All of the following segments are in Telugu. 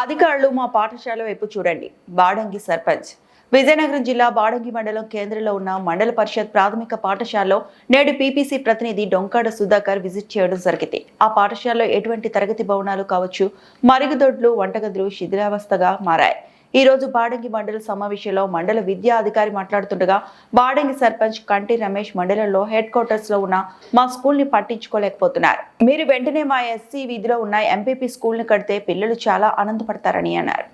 అధికారులు మా పాఠశాల వైపు చూడండి. బాడంగి సర్పంచ్. విజయనగరం జిల్లా బాడంగి మండలం కేంద్రంలో ఉన్న మండల పరిషత్ ప్రాథమిక పాఠశాలలో నేడు పీపీసీ ప్రతినిధి డొంకాడ సుధాకర్ విజిట్ చేయడం జరిగింది. ఆ పాఠశాలలో ఎటువంటి తరగతి భవనాలు కావచ్చు మరుగుదొడ్లు వంటగదులు శిథిలావస్థగా మారాయి. ఈ రోజు బాడంగి మండల సమావేశంలో మండల విద్యా అధికారి మాట్లాడుతుండగా బాడంగి సర్పంచ్ కంటి రమేష్ మండలంలో హెడ్ క్వార్టర్స్లో ఉన్న మా స్కూల్ని పట్టించుకోలేకపోతున్నారు. మీరు వెంటనే మా ఎస్సీ వీధిలో ఉన్న ఎంపీపీ స్కూల్ని కడితే పిల్లలు చాలా ఆనందపడతారని అన్నారు.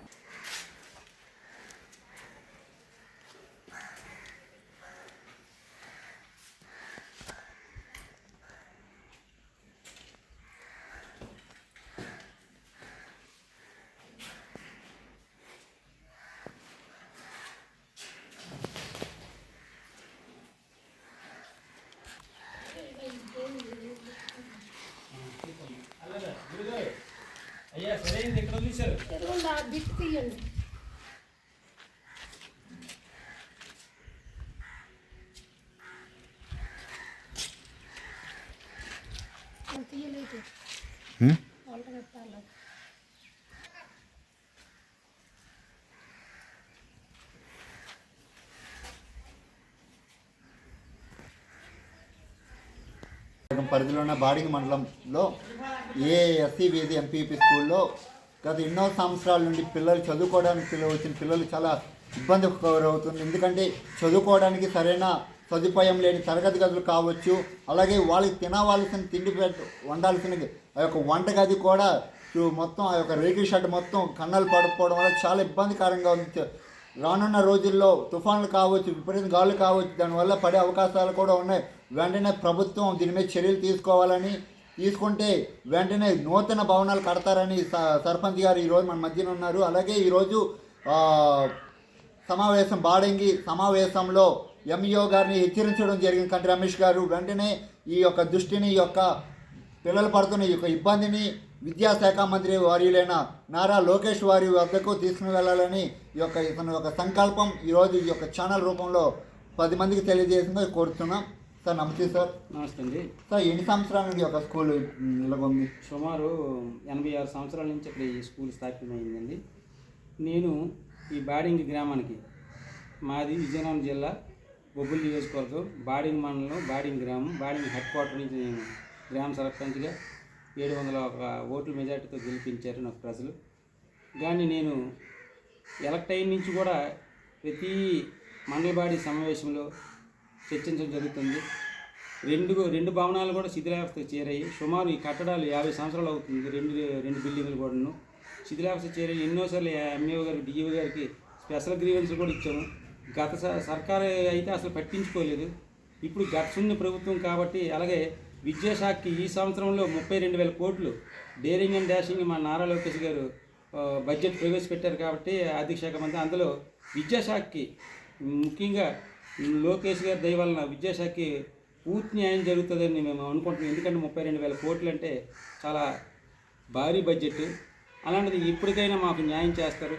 సరైనది ఎక్కడ బిట్ తీయండి తీయలేదు నగరం పరిధిలో ఉన్న బాడింగ్ మండలంలో ఏ ఎస్సీ వీధి ఎంపీపీ స్కూల్లో గత ఎన్నో సంవత్సరాల నుండి పిల్లలు చదువుకోవడానికి వచ్చిన పిల్లలు చాలా ఇబ్బంది అవుతుంది ఎందుకంటే చదువుకోవడానికి సరైన సదుపాయం లేని తరగతి గదులు కావచ్చు అలాగే వాళ్ళకి తినవలసిన తిండి పెట్ట వండాల్సిన ఆ యొక్క వంటగది కూడా మొత్తం ఆ యొక్క రేకుల షెడ్ మొత్తం కన్నలు పడిపోవడం వల్ల చాలా ఇబ్బందికరంగా ఉంది. రానున్న రోజుల్లో తుఫాన్లు కావచ్చు విపరీత గాలు కావచ్చు దానివల్ల పడే అవకాశాలు కూడా ఉన్నాయి. వెంటనే ప్రభుత్వం దీని మీద చర్యలు తీసుకోవాలని తీసుకుంటే వెంటనే నూతన భవనాలు కడతారని స- సర్పంచ్ గారు ఈరోజు మన మధ్యన ఉన్నారు. అలాగే ఈరోజు సమావేశం బాడంగి సమావేశంలో ఎంఈఓ గారిని హెచ్చరించడం జరిగింది. కంటి రమేష్ గారు వెంటనే ఈ యొక్క దృష్టిని ఈ యొక్క పిల్లలు పడుతున్న ఈ యొక్క ఇబ్బందిని విద్యాశాఖ మంత్రి వారిలైన నారా లోకేష్ వారి వద్దకు తీసుకుని వెళ్ళాలని ఈ యొక్క ఇతని యొక్క సంకల్పం ఈరోజు ఈ యొక్క ఛానల్ రూపంలో పది మందికి తెలియజేసిందో కోరుతున్నాం. సార్ నమస్తే సార్. నమస్తే అండి. సార్ ఎన్ని సంవత్సరాల నుండి యొక్క స్కూల్ నిలబొంది సుమారు ఎనభై ఆరు సంవత్సరాల నుంచి ఇక్కడ ఈ స్కూల్ స్థాపితమైందండి నేను ఈ బాడింగి గ్రామానికి మాది విజయనగరం జిల్లా బొబ్బుల్ నియోజకవర్గం బాడింగ్ మండలం బాడింగ్ గ్రామం బాడింగ్ హెడ్ క్వార్టర్ నుంచి నేను గ్రామ సర్పంచ్గా ఏడు వందల ఒక ఓట్ల మెజార్టీతో గెలిపించారు నాకు ప్రజలు. కానీ నేను ఎలక్ట్ అయిన నుంచి కూడా ప్రతి మండలబాడి సమావేశంలో చర్చించడం జరుగుతుంది. రెండు రెండు భవనాలు కూడా శిథిలావస్థకు చేరాయి. సుమారు ఈ కట్టడాలు యాభై సంవత్సరాలు అవుతుంది. రెండు రెండు బిల్డింగ్లు కూడాను. శిథిలావస్థ చేరాయి. ఎన్నోసార్లు ఎంఈఓ గారికి డిఈఓ గారికి స్పెషల్ గ్రీవెన్స్ కూడా ఇచ్చాము. గత స- సర్కారు అయితే అసలు పట్టించుకోలేదు. ఇప్పుడు గట్సున్న ప్రభుత్వం కాబట్టి అలాగే విద్యాశాఖకి ఈ సంవత్సరంలో ముప్పై రెండు వేల కోట్లు డేరింగ్ అండ్ డాషింగ్ మా నారా లోకేష్ గారు బడ్జెట్ ప్రవేశపెట్టారు కాబట్టి ఆర్థిక శాఖ మంత్రి అందులో విద్యాశాఖకి ముఖ్యంగా లోకేష్ గారి దయ వలన విద్యాశాఖకి పూర్తి న్యాయం జరుగుతుందని మేము అనుకుంటున్నాం. ఎందుకంటే ముప్పై రెండు వేల కోట్లు అంటే చాలా భారీ బడ్జెట్. అలాంటిది ఇప్పటికైనా మాకు న్యాయం చేస్తారు.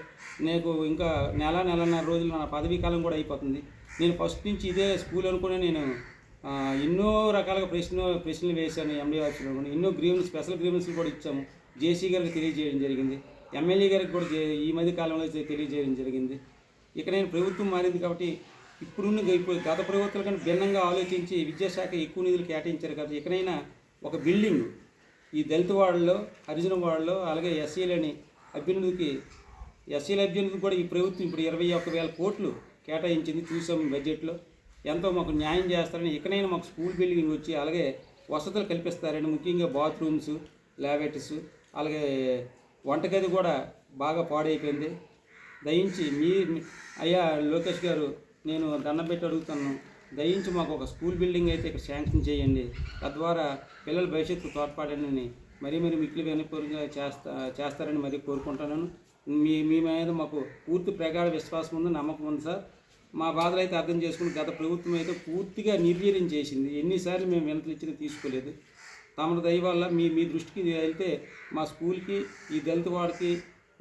నాకు ఇంకా నెల నెలన్నర రోజులు నా పదవీ కాలం కూడా అయిపోతుంది. నేను ఫస్ట్ నుంచి ఇదే స్కూల్ అనుకుని నేను ఎన్నో రకాలుగా ప్రశ్న ప్రశ్నలు వేశాను ఎండీ ఆఫీసులో కూడా. ఎన్నో గ్రీవెన్స్ స్పెషల్ గ్రీవెన్స్లు కూడా ఇచ్చాము. జేసీ గారికి తెలియజేయడం జరిగింది. ఎమ్మెల్యే గారికి కూడా ఈ మధ్య కాలంలో తెలియజేయడం జరిగింది. ఇక నేను ప్రభుత్వం మారింది కాబట్టి ఇప్పుడున్న ఇప్పుడు గత ప్రభుత్వాల కంటే భిన్నంగా ఆలోచించి విద్యాశాఖ ఎక్కువ నిధులు కేటాయించారు కాబట్టి ఇకనైనా ఒక బిల్డింగ్ ఈ దళిత వాడలో హరిజన వాడలో అలాగే ఎస్సీలని అభ్యున్నతికి ఎస్సీల అభ్యున్నతికి కూడా ఈ ప్రభుత్వం ఇప్పుడు ఇరవై ఒక్క వేల కోట్లు కేటాయించింది చూసాము బడ్జెట్లో. ఎంతో మాకు న్యాయం చేస్తారని ఇకనైనా మాకు స్కూల్ బిల్డింగ్ వచ్చి అలాగే వసతులు కల్పిస్తారని ముఖ్యంగా బాత్రూమ్స్ ల్యాబెట్స్ అలాగే వంటగది కూడా బాగా పాడైపోయింది. దయించి మీ- అయ్యా లోకేష్ గారు నేను దండం పెట్టి అడుగుతాను. దయించి మాకు ఒక స్కూల్ బిల్డింగ్ అయితే ఇక్కడ శాంక్షన్ చేయండి. తద్వారా పిల్లల భవిష్యత్తు తోడ్పడని మరీ మరీ మిక్కిలి వెనుకగా చేస్తా చేస్తారని మరీ కోరుకుంటున్నాను. మీ మీ మీద మాకు పూర్తి ప్రగాఢ విశ్వాసం ఉంది నమ్మకం ఉంది సార్. మా బాధలు అయితే అర్థం చేసుకుని గత ప్రభుత్వం అయితే పూర్తిగా నిర్వీర్యం చేసింది. ఎన్నిసార్లు మేము వినతులు ఇచ్చినా తీసుకోలేదు. తమ దయ వల్ల మీ మీ దృష్టికి వెళ్తే మా స్కూల్కి ఈ దళిత వాడికి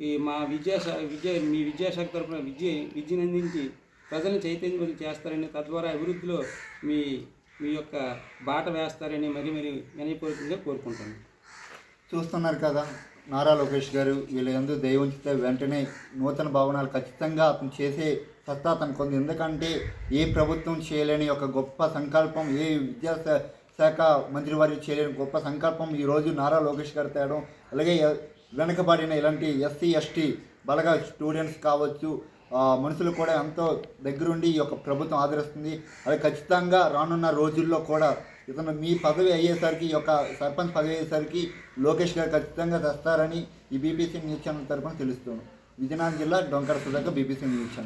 ఈ మా విద్యాశా విద్య మీ విద్యాశాఖ తరఫున విద్య విద్యను అందించి ప్రజలను చైతన్యం చేస్తారని తద్వారా అభివృద్ధిలో మీ మీ యొక్క బాట వేస్తారని మరి మరి వినయపూర్వకంగా కోరుకుంటాను. చూస్తున్నారు కదా నారా లోకేష్ గారు వీళ్ళ ఎందు ఉంచితే వెంటనే నూతన భవనాలు ఖచ్చితంగా అతను చేసే సత్తా తనకు ఉంది ఎందుకంటే ఏ ప్రభుత్వం చేయలేని ఒక గొప్ప సంకల్పం ఏ విద్యా శాఖ మంత్రి వారి చేయలేని గొప్ప సంకల్పం ఈరోజు నారా లోకేష్ గారు తేడం అలాగే వెనకబడిన ఇలాంటి ఎస్సీ ఎస్టీ బలగా స్టూడెంట్స్ కావచ్చు మనుషులు కూడా ఎంతో దగ్గరుండి ఈ యొక్క ప్రభుత్వం ఆదరిస్తుంది. అది ఖచ్చితంగా రానున్న రోజుల్లో కూడా ఇతను మీ పదవి అయ్యేసరికి ఈ యొక్క సర్పంచ్ పదవి అయ్యేసరికి లోకేష్ గారు ఖచ్చితంగా తెస్తారని ఈ బీబీసీ న్యూస్ ఛానల్ తరఫున తెలుస్తున్నాను విజయనగరం జిల్లా Donkara Sudhakar BBC news channel.